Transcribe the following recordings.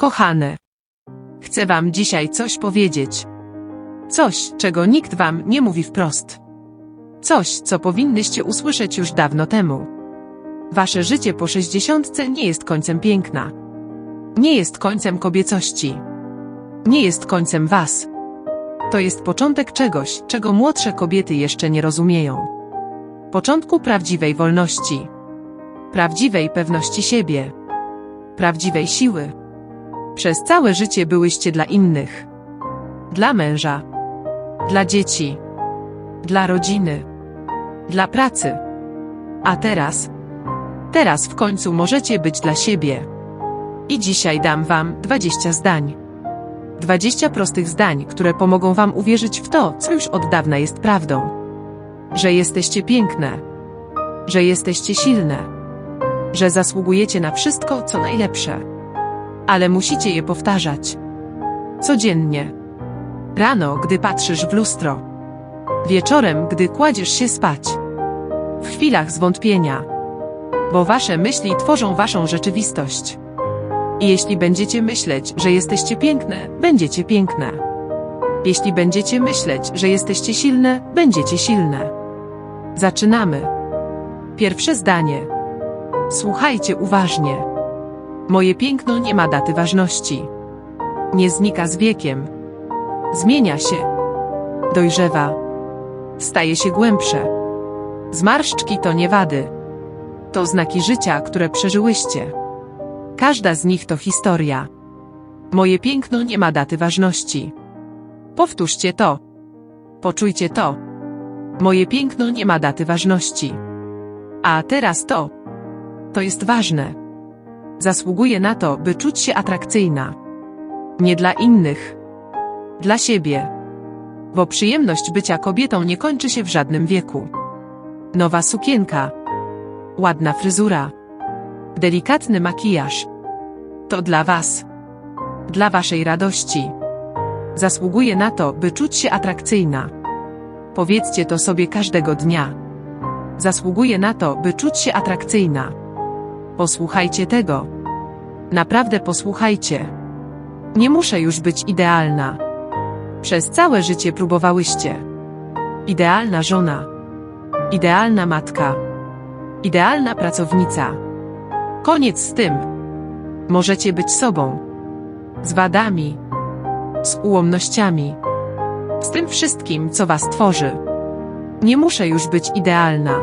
Kochane, chcę wam dzisiaj coś powiedzieć. Coś, czego nikt wam nie mówi wprost. Coś, co powinnyście usłyszeć już dawno temu. Wasze życie po sześćdziesiątce nie jest końcem piękna. Nie jest końcem kobiecości. Nie jest końcem was. To jest początek czegoś, czego młodsze kobiety jeszcze nie rozumieją. Początku prawdziwej wolności. Prawdziwej pewności siebie. Prawdziwej siły. Przez całe życie byłyście dla innych. Dla męża. Dla dzieci. Dla rodziny. Dla pracy. A teraz? Teraz w końcu możecie być dla siebie. I dzisiaj dam wam 20 zdań. 20 prostych zdań, które pomogą wam uwierzyć w to, co już od dawna jest prawdą. Że jesteście piękne. Że jesteście silne. Że zasługujecie na wszystko, co najlepsze. Ale musicie je powtarzać. Codziennie. Rano, gdy patrzysz w lustro. Wieczorem, gdy kładziesz się spać. W chwilach zwątpienia. Bo wasze myśli tworzą waszą rzeczywistość. I jeśli będziecie myśleć, że jesteście piękne, będziecie piękne. Jeśli będziecie myśleć, że jesteście silne, będziecie silne. Zaczynamy. Pierwsze zdanie. Słuchajcie uważnie. Moje piękno nie ma daty ważności. Nie znika z wiekiem. Zmienia się. Dojrzewa. Staje się głębsze. Zmarszczki to nie wady. To znaki życia, które przeżyłyście. Każda z nich to historia. Moje piękno nie ma daty ważności. Powtórzcie to. Poczujcie to. Moje piękno nie ma daty ważności. A teraz to. To jest ważne. Zasługuję na to, by czuć się atrakcyjna. Nie dla innych. Dla siebie. Bo przyjemność bycia kobietą nie kończy się w żadnym wieku. Nowa sukienka. Ładna fryzura. Delikatny makijaż. To dla Was. Dla Waszej radości. Zasługuję na to, by czuć się atrakcyjna. Powiedzcie to sobie każdego dnia. Zasługuję na to, by czuć się atrakcyjna. Posłuchajcie tego. Naprawdę posłuchajcie. Nie muszę już być idealna. Przez całe życie próbowałyście. Idealna żona. Idealna matka. Idealna pracownica. Koniec z tym. Możecie być sobą. Z wadami. Z ułomnościami. Z tym wszystkim, co was tworzy. Nie muszę już być idealna.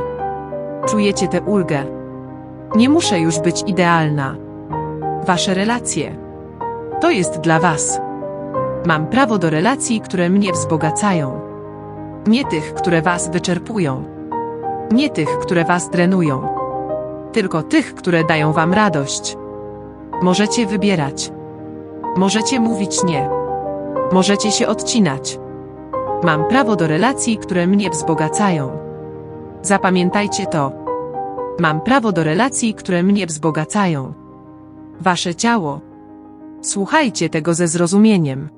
Czujecie tę ulgę. Nie muszę już być idealna. Wasze relacje. To jest dla was. Mam prawo do relacji, które mnie wzbogacają. Nie tych, które was wyczerpują. Nie tych, które was drenują. Tylko tych, które dają wam radość. Możecie wybierać. Możecie mówić nie. Możecie się odcinać. Mam prawo do relacji, które mnie wzbogacają. Zapamiętajcie to. Mam prawo do relacji, które mnie wzbogacają. Wasze ciało. Słuchajcie tego ze zrozumieniem.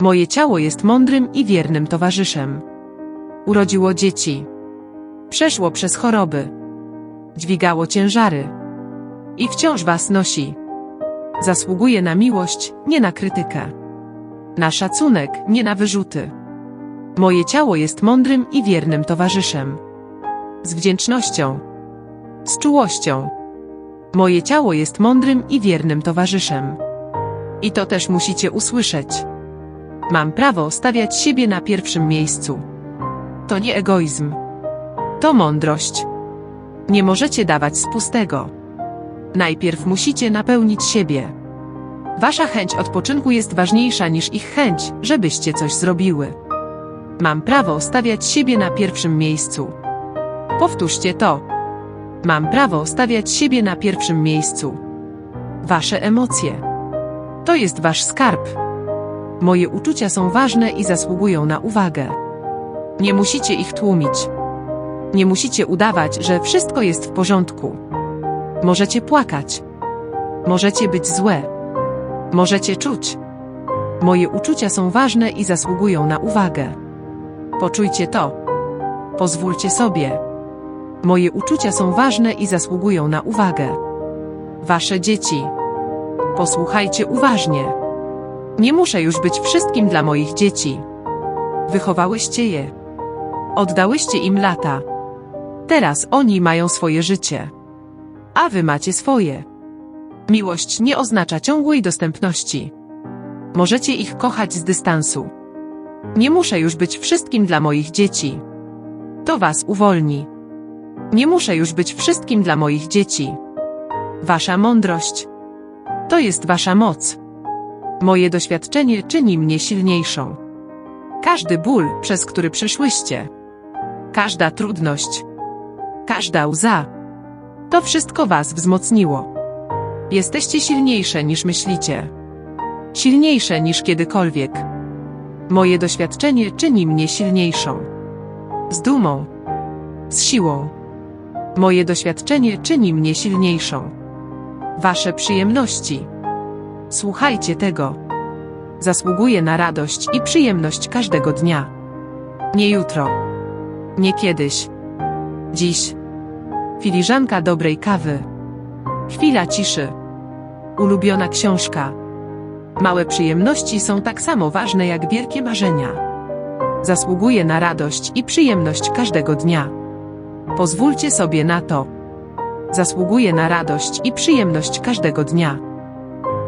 Moje ciało jest mądrym i wiernym towarzyszem. Urodziło dzieci. Przeszło przez choroby. Dźwigało ciężary. I wciąż was nosi. Zasługuje na miłość, nie na krytykę. Na szacunek, nie na wyrzuty. Moje ciało jest mądrym i wiernym towarzyszem. Z wdzięcznością. Z czułością. Moje ciało jest mądrym i wiernym towarzyszem. I to też musicie usłyszeć. Mam prawo stawiać siebie na pierwszym miejscu. To nie egoizm. To mądrość. Nie możecie dawać z pustego. Najpierw musicie napełnić siebie. Wasza chęć odpoczynku jest ważniejsza niż ich chęć, żebyście coś zrobiły. Mam prawo stawiać siebie na pierwszym miejscu. Powtórzcie to. Mam prawo stawiać siebie na pierwszym miejscu. Wasze emocje. To jest wasz skarb. Moje uczucia są ważne i zasługują na uwagę. Nie musicie ich tłumić. Nie musicie udawać, że wszystko jest w porządku. Możecie płakać. Możecie być złe. Możecie czuć. Moje uczucia są ważne i zasługują na uwagę. Poczujcie to. Pozwólcie sobie. Moje uczucia są ważne i zasługują na uwagę. Wasze dzieci. Posłuchajcie uważnie. Nie muszę już być wszystkim dla moich dzieci. Wychowałyście je. Oddałyście im lata. Teraz oni mają swoje życie. A wy macie swoje. Miłość nie oznacza ciągłej dostępności. Możecie ich kochać z dystansu. Nie muszę już być wszystkim dla moich dzieci. To was uwolni. Nie muszę już być wszystkim dla moich dzieci. Wasza mądrość. To jest wasza moc. Moje doświadczenie czyni mnie silniejszą. Każdy ból, przez który przeszłyście, każda trudność, każda łza, to wszystko was wzmocniło. Jesteście silniejsze niż myślicie. Silniejsze niż kiedykolwiek. Moje doświadczenie czyni mnie silniejszą. Z dumą. Z siłą. Moje doświadczenie czyni mnie silniejszą. Wasze przyjemności. Słuchajcie tego. Zasługuję na radość i przyjemność każdego dnia. Nie jutro. Nie kiedyś. Dziś. Filiżanka dobrej kawy. Chwila ciszy. Ulubiona książka. Małe przyjemności są tak samo ważne jak wielkie marzenia. Zasługuję na radość i przyjemność każdego dnia. Pozwólcie sobie na to. Zasługuję na radość i przyjemność każdego dnia.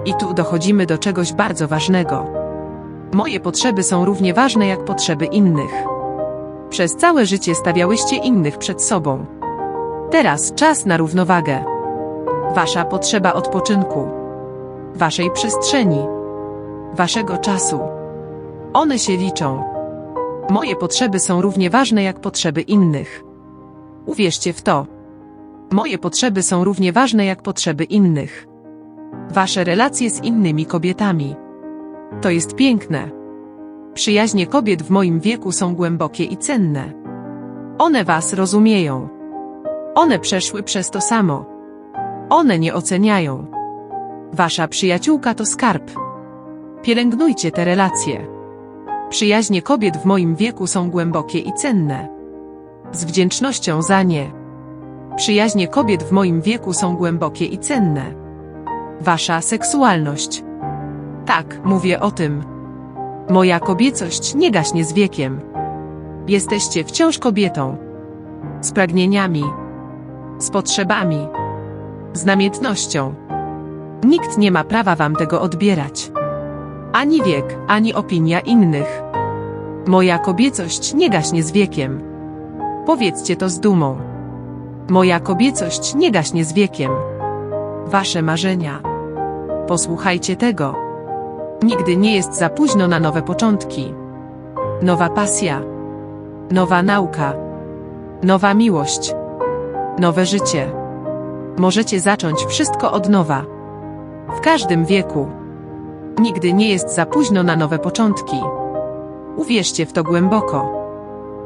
I tu dochodzimy do czegoś bardzo ważnego. Moje potrzeby są równie ważne jak potrzeby innych. Przez całe życie stawiałyście innych przed sobą. Teraz czas na równowagę. Wasza potrzeba odpoczynku, waszej przestrzeni, waszego czasu. One się liczą. Moje potrzeby są równie ważne jak potrzeby innych. Uwierzcie w to. Moje potrzeby są równie ważne jak potrzeby innych. Wasze relacje z innymi kobietami. To jest piękne. Przyjaźnie kobiet w moim wieku są głębokie i cenne. One was rozumieją. One przeszły przez to samo. One nie oceniają. Wasza przyjaciółka to skarb. Pielęgnujcie te relacje. Przyjaźnie kobiet w moim wieku są głębokie i cenne. Z wdzięcznością za nie. Przyjaźnie kobiet w moim wieku są głębokie i cenne. Wasza seksualność. Tak, mówię o tym. Moja kobiecość nie gaśnie z wiekiem. Jesteście wciąż kobietą. Z pragnieniami. Z potrzebami. Z namiętnością. Nikt nie ma prawa wam tego odbierać. Ani wiek, ani opinia innych. Moja kobiecość nie gaśnie z wiekiem. Powiedzcie to z dumą. Moja kobiecość nie gaśnie z wiekiem. Wasze marzenia. Posłuchajcie tego. Nigdy nie jest za późno na nowe początki. Nowa pasja. Nowa nauka. Nowa miłość. Nowe życie. Możecie zacząć wszystko od nowa. W każdym wieku. Nigdy nie jest za późno na nowe początki. Uwierzcie w to głęboko.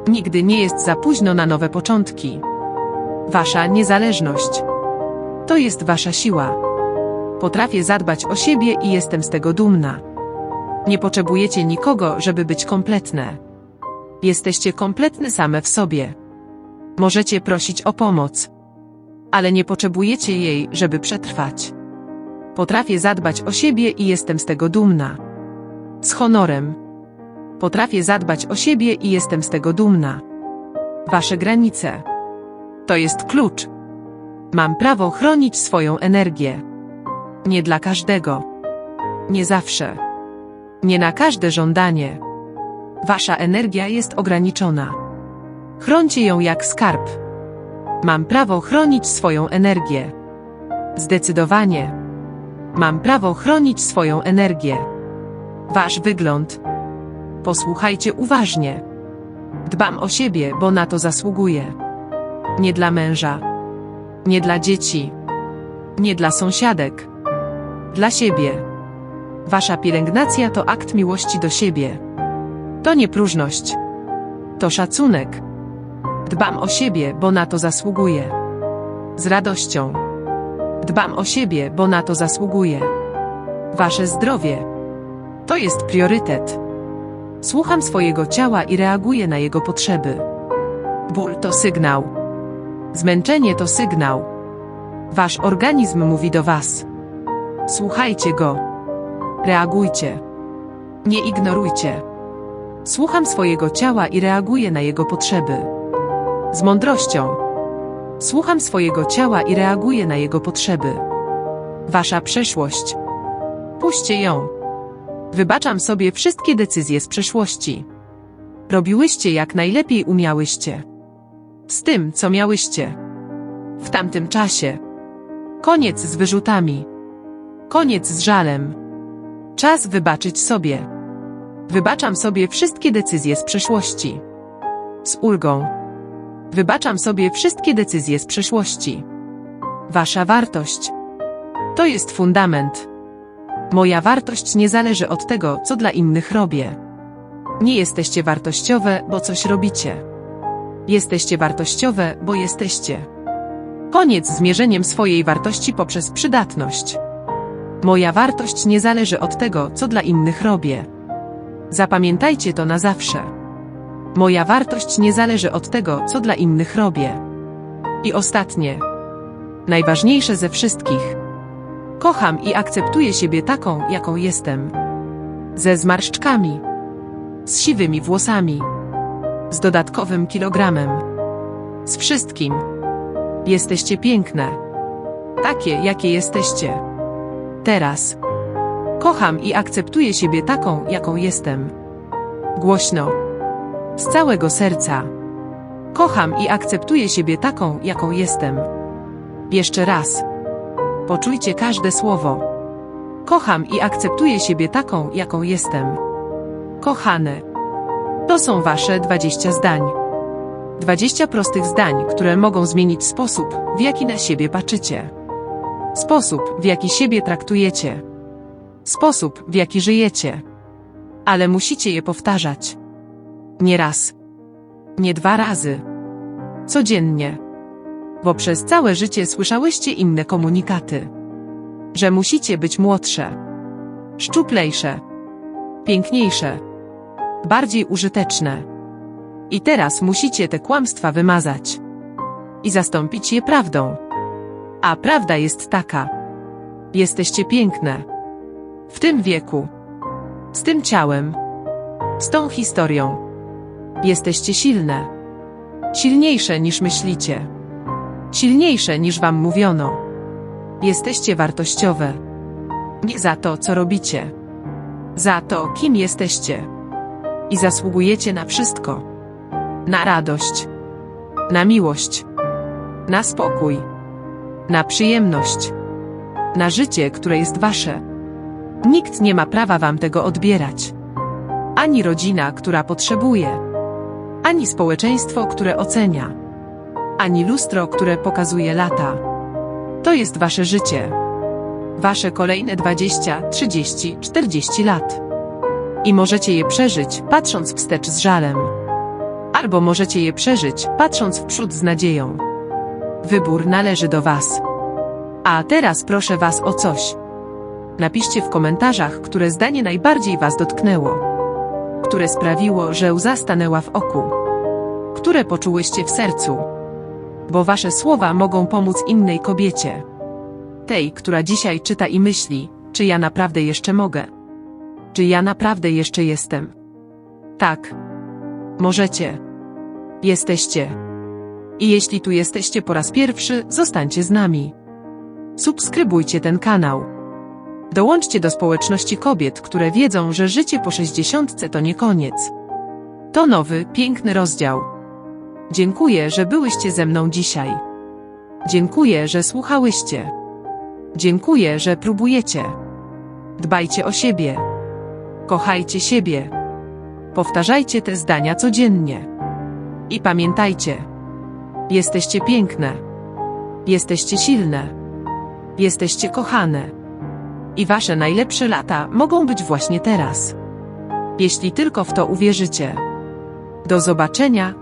Nigdy nie jest za późno na nowe początki. Wasza niezależność. To jest wasza siła. Potrafię zadbać o siebie i jestem z tego dumna. Nie potrzebujecie nikogo, żeby być kompletne. Jesteście kompletne same w sobie. Możecie prosić o pomoc. Ale nie potrzebujecie jej, żeby przetrwać. Potrafię zadbać o siebie i jestem z tego dumna. Z honorem. Potrafię zadbać o siebie i jestem z tego dumna. Wasze granice. To jest klucz. Mam prawo chronić swoją energię. Nie dla każdego. Nie zawsze. Nie na każde żądanie. Wasza energia jest ograniczona. Chroncie ją jak skarb. Mam prawo chronić swoją energię. Zdecydowanie. Mam prawo chronić swoją energię. Wasz wygląd. Posłuchajcie uważnie. Dbam o siebie, bo na to zasługuję. Nie dla męża. Nie dla dzieci. Nie dla sąsiadek. Dla siebie. Wasza pielęgnacja to akt miłości do siebie. To nie próżność. To szacunek. Dbam o siebie, bo na to zasługuję. Z radością. Dbam o siebie, bo na to zasługuję. Wasze zdrowie. To jest priorytet. Słucham swojego ciała i reaguję na jego potrzeby. Ból to sygnał. Zmęczenie to sygnał. Wasz organizm mówi do was. Słuchajcie go. Reagujcie. Nie ignorujcie. Słucham swojego ciała i reaguję na jego potrzeby. Z mądrością. Słucham swojego ciała i reaguję na jego potrzeby. Wasza przeszłość. Puśćcie ją. Wybaczam sobie wszystkie decyzje z przeszłości. Robiłyście jak najlepiej umiałyście. Z tym, co miałyście. W tamtym czasie. Koniec z wyrzutami. Koniec z żalem. Czas wybaczyć sobie. Wybaczam sobie wszystkie decyzje z przeszłości. Z ulgą. Wybaczam sobie wszystkie decyzje z przeszłości. Wasza wartość. To jest fundament. Moja wartość nie zależy od tego, co dla innych robię. Nie jesteście wartościowe, bo coś robicie. Jesteście wartościowe, bo jesteście. Koniec z mierzeniem swojej wartości poprzez przydatność. Moja wartość nie zależy od tego, co dla innych robię. Zapamiętajcie to na zawsze. Moja wartość nie zależy od tego, co dla innych robię. I ostatnie. Najważniejsze ze wszystkich. Kocham i akceptuję siebie taką, jaką jestem. Ze zmarszczkami. Z siwymi włosami. Z dodatkowym kilogramem. Z wszystkim. Jesteście piękne. Takie, jakie jesteście. Teraz. Kocham i akceptuję siebie taką, jaką jestem. Głośno. Z całego serca. Kocham i akceptuję siebie taką, jaką jestem. Jeszcze raz. Poczujcie każde słowo. Kocham i akceptuję siebie taką, jaką jestem. Kochane. To są wasze 20 zdań. 20 prostych zdań, które mogą zmienić sposób, w jaki na siebie patrzycie. Sposób, w jaki siebie traktujecie. Sposób, w jaki żyjecie. Ale musicie je powtarzać. Nie raz. Nie dwa razy. Codziennie. Bo przez całe życie słyszałyście inne komunikaty. Że musicie być młodsze. Szczuplejsze. Piękniejsze. Bardziej użyteczne. I teraz musicie te kłamstwa wymazać. I zastąpić je prawdą. A prawda jest taka. Jesteście piękne. W tym wieku. Z tym ciałem. Z tą historią. Jesteście silne. Silniejsze niż myślicie. Silniejsze niż wam mówiono. Jesteście wartościowe. Nie za to, co robicie. Za to, kim jesteście. I zasługujecie na wszystko. Na radość. Na miłość. Na spokój. Na przyjemność. Na życie, które jest wasze. Nikt nie ma prawa wam tego odbierać. Ani rodzina, która potrzebuje. Ani społeczeństwo, które ocenia. Ani lustro, które pokazuje lata. To jest wasze życie. Wasze kolejne 20, 30, 40 lat. I możecie je przeżyć, patrząc wstecz z żalem. Albo możecie je przeżyć, patrząc w przód z nadzieją. Wybór należy do Was. A teraz proszę Was o coś. Napiszcie w komentarzach, które zdanie najbardziej Was dotknęło. Które sprawiło, że łza stanęła w oku. Które poczułyście w sercu. Bo Wasze słowa mogą pomóc innej kobiecie. Tej, która dzisiaj czyta i myśli, czy ja naprawdę jeszcze mogę. Czy ja naprawdę jeszcze jestem. Tak. Możecie. Jesteście. I jeśli tu jesteście po raz pierwszy, zostańcie z nami. Subskrybujcie ten kanał. Dołączcie do społeczności kobiet, które wiedzą, że życie po 60 to nie koniec. To nowy, piękny rozdział. Dziękuję, że byłyście ze mną dzisiaj. Dziękuję, że słuchałyście. Dziękuję, że próbujecie. Dbajcie o siebie. Kochajcie siebie. Powtarzajcie te zdania codziennie. I pamiętajcie. Jesteście piękne. Jesteście silne. Jesteście kochane. I wasze najlepsze lata mogą być właśnie teraz. Jeśli tylko w to uwierzycie. Do zobaczenia,